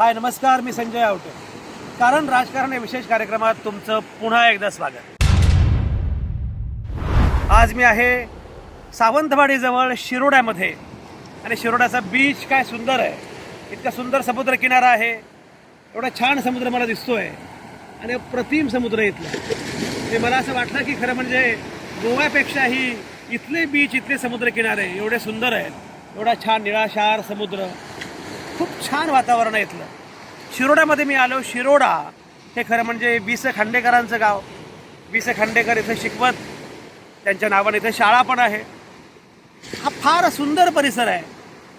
हाय नमस्कार मी संजय आवटे. कारण राजकारण या विशेष कार्यक्रमात तुमचं पुन्हा एकदा स्वागत. आज मी आहे सावंतवाडीजवळ शिरोड्यामध्ये. आणि शिरोड्याचा बीच काय सुंदर आहे. इतका सुंदर समुद्र किनारा आहे. एवढा छान समुद्र मला दिसतोय. आणि प्रतिम समुद्र इथलं. ते मला असं वाटलं की खरं म्हणजे गोव्यापेक्षाही इथले बीच इथले समुद्र किनारे एवढे सुंदर आहेत. एवढा छान निळाशार समुद्र. खूप छान वातावरण आहे इथलं. शिरोड्यामध्ये मी आलो. शिरोडा हे खरं म्हणजे वि स खांडेकरांचं गाव. वि स खांडेकर इथं शिकवत. त्यांच्या नावाने इथं शाळा पण आहे. हा फार सुंदर परिसर आहे.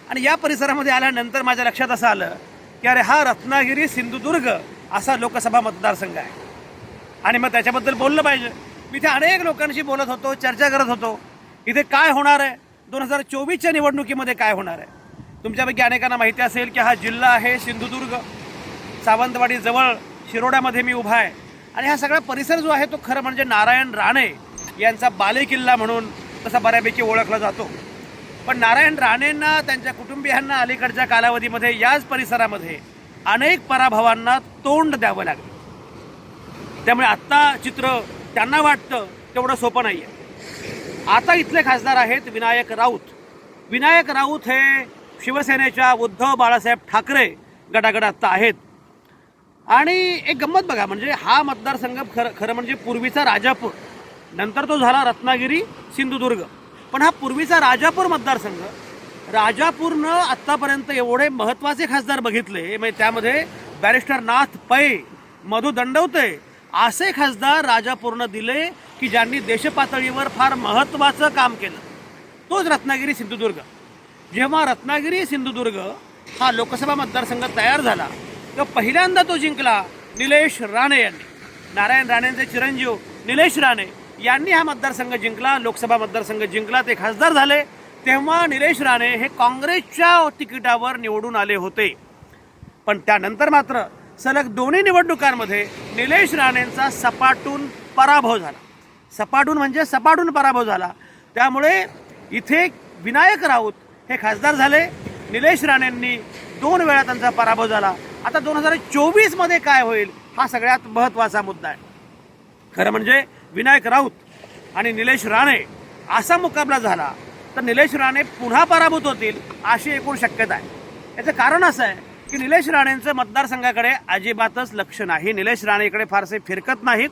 आणि या परिसरामध्ये आल्यानंतर माझ्या लक्षात असं आलं की अरे हा रत्नागिरी सिंधुदुर्ग असा लोकसभा मतदारसंघ आहे. आणि मग त्याच्याबद्दल बोललं पाहिजे. मी इथे अनेक लोकांशी बोलत होतो चर्चा करत होतो. इथे काय होणार आहे? दोन हजार चोवीसच्या निवडणुकीमध्ये काय होणार आहे? तुमच्यापैकी अनेकांना माहिती असेल की हा जिल्हा आहे सिंधुदुर्ग. सावंतवाडीजवळ शिरोड्यामध्ये मी उभा आहे. आणि हा सगळा परिसर जो आहे तो खरं म्हणजे नारायण राणे यांचा बालेकिल्ला म्हणून तसा बऱ्यापैकी ओळखला जातो. पण नारायण राणेंना त्यांच्या कुटुंबियांना अलीकडच्या कालावधीमध्ये याच परिसरामध्ये अनेक पराभवांना तोंड द्यावं लागलं. त्यामुळे आत्ता चित्र त्यांना वाटतं तेवढं सोपं नाही आहे आता इथले खासदार आहेत विनायक राऊत. विनायक राऊत हे शिवसेनेच्या उद्धव बाळासाहेब ठाकरे गटागट आत्ता आहेत. आणि एक गंमत बघा म्हणजे हा मतदारसंघ खरं खरं म्हणजे पूर्वीचा राजापूर नंतर तो झाला रत्नागिरी सिंधुदुर्ग. पण हा पूर्वीचा राजापूर मतदारसंघ राजापूरनं आत्तापर्यंत एवढे महत्त्वाचे खासदार बघितले म्हणजे त्यामध्ये बॅरिस्टर नाथ पै मधु दंडवते असे खासदार राजापूरनं दिले की ज्यांनी देशपातळीवर फार महत्त्वाचं काम केलं. तोच रत्नागिरी सिंधुदुर्ग. जेव्हा रत्नागिरी सिंधुदुर्ग हा लोकसभा मतदारसंघ तयार झाला तर पहिल्यांदा तो जिंकला निलेश राणे यांनी. नारायण राणेंचे चिरंजीव निलेश राणे यांनी हा मतदारसंघ जिंकला लोकसभा मतदारसंघ जिंकला ते खासदार झाले. तेव्हा निलेश राणे हे काँग्रेसच्या तिकिटावर निवडून आले होते. पण त्यानंतर मात्र सलग दोन्ही निवडणुकांमध्ये निलेश राणेंचा सपाटून पराभव झाला. सपाटून म्हणजे सपाटून पराभव झाला. त्यामुळे इथे विनायक राऊत हे खासदार झाले. निलेश राणेंनी दोन वेळा त्यांचा पराभव झाला. आता दोन हजार चोवीसमध्ये काय होईल हा सगळ्यात महत्त्वाचा मुद्दा आहे. खरं म्हणजे विनायक राऊत आणि निलेश राणे असा मुकाबला झाला तर निलेश राणे पुन्हा पराभूत होतील अशी एकूण शक्यता आहे. याचं कारण असं आहे की निलेश राणेंचं मतदारसंघाकडे अजिबातच लक्ष नाही. निलेश राणेकडे फारसे फिरकत नाहीत.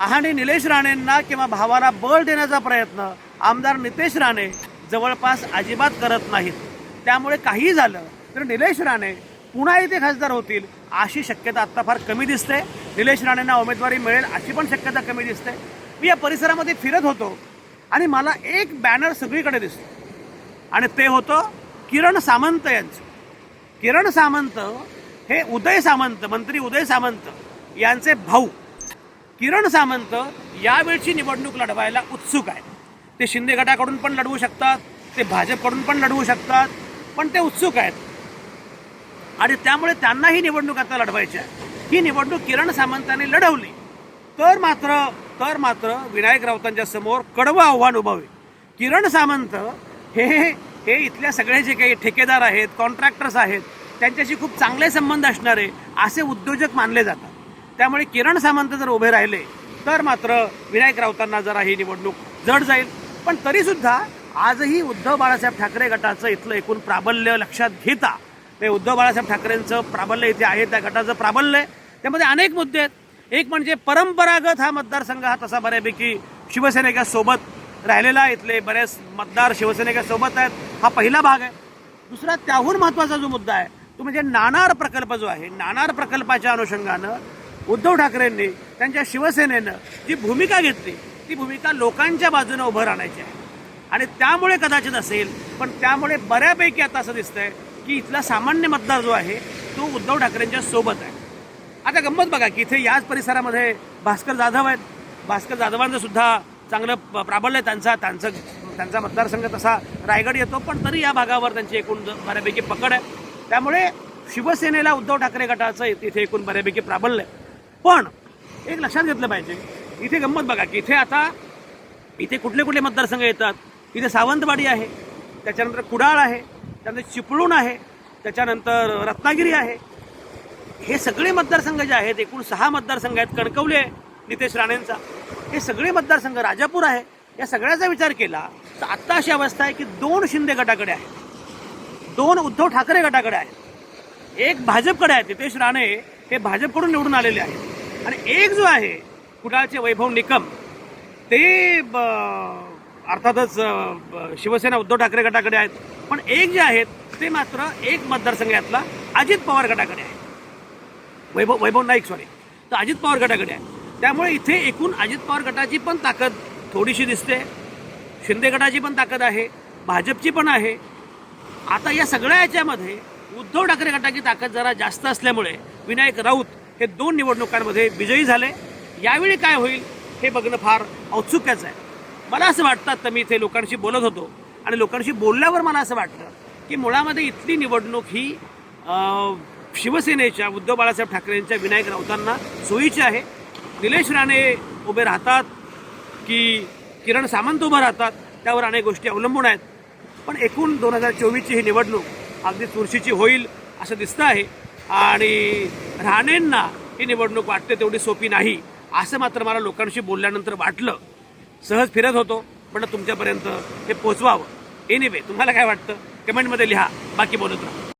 आणि निलेश राणेंना किंवा भावाला बळ देण्याचा प्रयत्न आमदार नितेश राणे जवळपास अजिबात करत नाहीत. त्यामुळे काही झालं तर निलेश राणे पुन्हा इथे खासदार होतील अशी शक्यता आत्ता फार कमी दिसते. निलेश राणेंना उमेदवारी मिळेल अशी पण शक्यता कमी दिसते. मी या परिसरामध्ये फिरत होतो आणि मला एक बॅनर सगळीकडे दिसतो. आणि ते होतं किरण सामंत यांचं. किरण सामंत हे उदय सामंत मंत्री उदय सामंत यांचे भाऊ. किरण सामंत यावेळची निवडणूक लढवायला उत्सुक आहेत. ते शिंदे गटाकडून पण लढवू शकतात ते भाजपकडून पण लढवू शकतात पण ते उत्सुक आहेत. आणि त्यामुळे त्यांना ही निवडणूक आता लढवायची आहे. ही निवडणूक किरण सामंतांनी लढवली. तर मात्र तर मात्र विनायक राऊतांच्या समोर कडवं आव्हान उभावे किरण सामंत हे हे इथल्या सगळे जे काही ठेकेदार आहेत कॉन्ट्रॅक्टर्स आहेत त्यांच्याशी खूप चांगले संबंध असणारे असे उद्योजक मानले जातात. त्यामुळे किरण सामंत जर उभे राहिले तर मात्र विनायक राऊतांना जरा ही निवडणूक जड जाईल. पण तरीसुद्धा आजही उद्धव बाळासाहेब ठाकरे गटाचं इथलं एकूण प्राबल्य लक्षात घेता ते उद्धव बाळासाहेब ठाकरेंचं प्राबल्य इथे आहे त्या गटाचं प्राबल्य आहे. त्यामध्ये अनेक मुद्दे आहेत. एक म्हणजे परंपरागत हा मतदारसंघ हा तसा बऱ्यापैकी शिवसेनेच्या सोबत राहिलेला इथले बरेच मतदार शिवसेनेच्या सोबत आहेत. हा पहिला भाग आहे. दुसरा त्याहून महत्त्वाचा जो मुद्दा आहे तो म्हणजे नाणार प्रकल्प जो आहे नाणार प्रकल्पाच्या अनुषंगानं उद्धव ठाकरेंनी त्यांच्या शिवसेनेनं जी भूमिका घेतली ती भूमिका लोकांच्या बाजूने उभं राहण्याची आहे. आणि त्यामुळे कदाचित असेल पण त्यामुळे बऱ्यापैकी आता असं दिसतंय की इथला सामान्य मतदार जो आहे तो उद्धव ठाकरेंच्या सोबत आहे. आता गंमत बघा की इथे याच परिसरामध्ये भास्कर जाधव आहेत. भास्कर जाधवांचं सुद्धा चांगलं प- प्राबल्य आहे. त्यांचा त्यांचं त्यांचा मतदारसंघ तसा रायगड येतो पण तरी या भागावर त्यांची एकूण बऱ्यापैकी पकड आहे. त्यामुळे शिवसेनेला उद्धव ठाकरे गटाचं तिथे एकूण बऱ्यापैकी प्राबल्य आहे. पण एक लक्षात घेतलं पाहिजे इथे गंमत बघा की इथे आता इथे कुठले कुठले मतदारसंघ येतात. इथे सावंतवाडी आहे त्याच्यानंतर कुडाळ आहे त्यानंतर चिपळूण आहे त्याच्यानंतर रत्नागिरी आहे. हे सगळे मतदारसंघ जे आहेत एकूण सहा मतदारसंघ आहेत कणकवले नितेश राणेंचा. हे सगळे मतदारसंघ राजापूर आहे. या सगळ्याचा विचार केला तर आत्ता अशी अवस्था आहे की दोन शिंदे गटाकडे आहेत. दोन उद्धव ठाकरे गटाकडे आहेत. एक भाजपकडे आहे नितेश राणे हे भाजपकडून निवडून आलेले आहेत. आणि एक जो आहे कुडाळचे वैभव निकम? ते ब, अर्थातच ब, शिवसेना उद्धव ठाकरे गटाकडे आहेत. पण एक जे आहेत ते मात्र एक मतदारसंघातला अजित पवार गटाकडे आहे वैभव वैभव नाईक सॉरी तर अजित पवार गटाकडे आहे त्यामुळे इथे एकूण अजित पवार गटाची पण ताकद थोडीशी दिसते. शिंदे गटाची पण ताकद आहे. भाजपची पण आहे. आता या सगळ्या याच्यामध्ये उद्धव ठाकरे गटाची ताकद जरा जास्त असल्यामुळे विनायक राऊत हे दोन निवडणुकांमध्ये विजयी झाले. यावेळी काय होईल हे बघणं फार औत्सुक्याचं आहे. मला असं वाटतं तर मी इथे लोकांशी बोलत होतो आणि लोकांशी बोलल्यावर मला असं वाटतं की मुळामध्ये इथली निवडणूक ही शिवसेनेच्या उद्धव बाळासाहेब ठाकरेंच्या विनायक राऊतांना सोयीची आहे. निलेश राणे उभे राहतात की किरण सामंत उभं राहतात त्यावर अनेक गोष्टी अवलंबून आहेत. पण एकूण दोन हजार चोवीसची ही निवडणूक अगदी चुरशीची होईल असं दिसतं आहे. आणि राणेंना ही निवडणूक वाटते तेवढी सोपी नाही. असं मात्र मला लोकांशी बोलल्यानंतर वाटलं. सहज फिरत होतो पण तुमच्यापर्यंत हे पोचवावं एनिवे तुम्हाला काय वाटतं? कमेंटमध्ये लिहा. बाकी बोलत राहा.